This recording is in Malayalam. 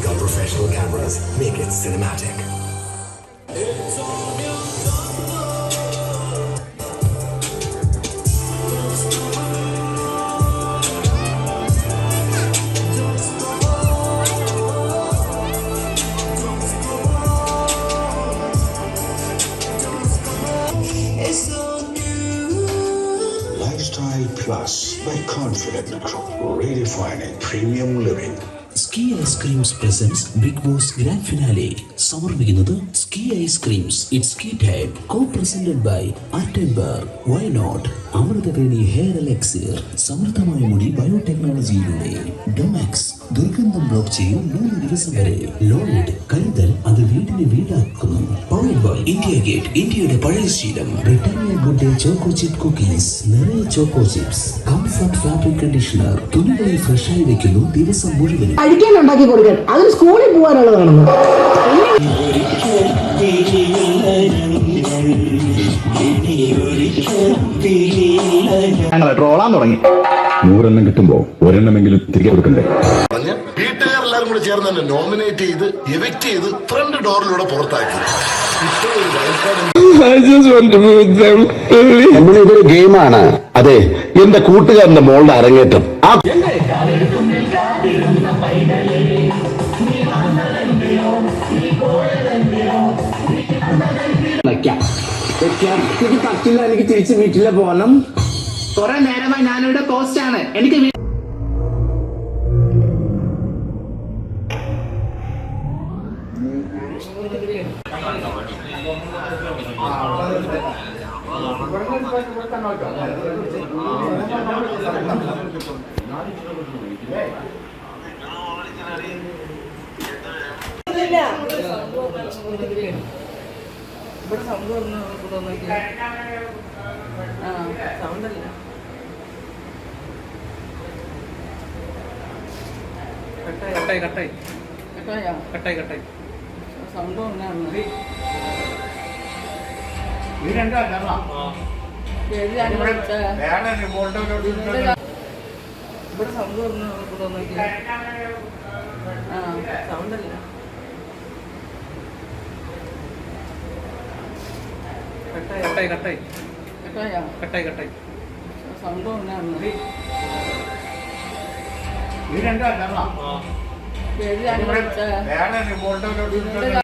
Leica professional cameras make it cinematic. Lifestyle Plus by Confident Group, redefining premium living. Ski ice creams presents Bigg Boss grand finale. സമർപ്പിക്കുന്നത് Ski ice creams it's Ski type co presented by ആർട്ടെൻബർ വൈ നോട്ട് അമൃതവേണി ഹെയർ എലക്സിർ സമൃദ്ധമായ മുടി ബയോടെക്നോളജിയിലൂടെ. ഡൊമാക്സ് ദുർഗന്ധം ബ്ലോക്ക് ചെയ്യും മൂന്ന് ദിവസം വരെ. ലോയിഡ് കരുതൽ അത് വീടിനെ വീടാക്കുന്നു. പവർഡ് ബൈ ഇന്ത്യ ഗേറ്റ് ഇന്ത്യയുടെ പഴയ ശീലം. Britannia good day choco chip cookies നിറയെ choco chips comfort fabric conditioner തുണികളെ ഫ്രഷായി വെക്കുന്നു ദിവസം മുഴുവനും. കഴിക്കാൻ ഉണ്ടാക്കി കൊടുക്കാൻ അതിന് സ്കൂളിൽ പോകാനുള്ളതാണെന്ന് ട്രോളാൻ തുടങ്ങി. നൂറെണ്ണം കിട്ടുമ്പോ ഒരെണ്ണമെങ്കിലും തിരികെ കൊടുക്കണ്ടേ? വീട്ടുകാരെല്ലാരും കൂടി ചേർന്ന് തന്നെ നോമിനേറ്റ് ചെയ്ത് എവിക്ട് ചെയ്ത് ഫ്രണ്ട് ഡോറിലൂടെ പുറത്താക്കി. നമ്മളിതൊരു ഗെയിമാണ് അതെ എന്റെ കൂട്ടുകാരന്റെ മോളുടെ അരങ്ങേറ്റം. ആ എനിക്ക് തിരിച്ച് വീട്ടിൽ പോകണം കുറെ നേരമായി ഞാനിവിടെ പോസ്റ്റ് ആണ് എനിക്ക് ഇവിടെ സംഭവം ആ സൗണ്ടല്ല കട്ടായി കട്ടായി കട്ടായി കട്ടായി കട്ടായി സൗണ്ട് ഒന്നാണ് ഇത് രണ്ടല്ല ഇവിടെ സൗണ്ട് വന്നു നമുക്ക് തോന്നി ആ സൗണ്ടല്ല കട്ടായി. കട്ടായി കട്ടായോ. കട്ടായി കട്ടായി. സൗണ്ട് വന്നാണ് ഇത് രണ്ടല്ല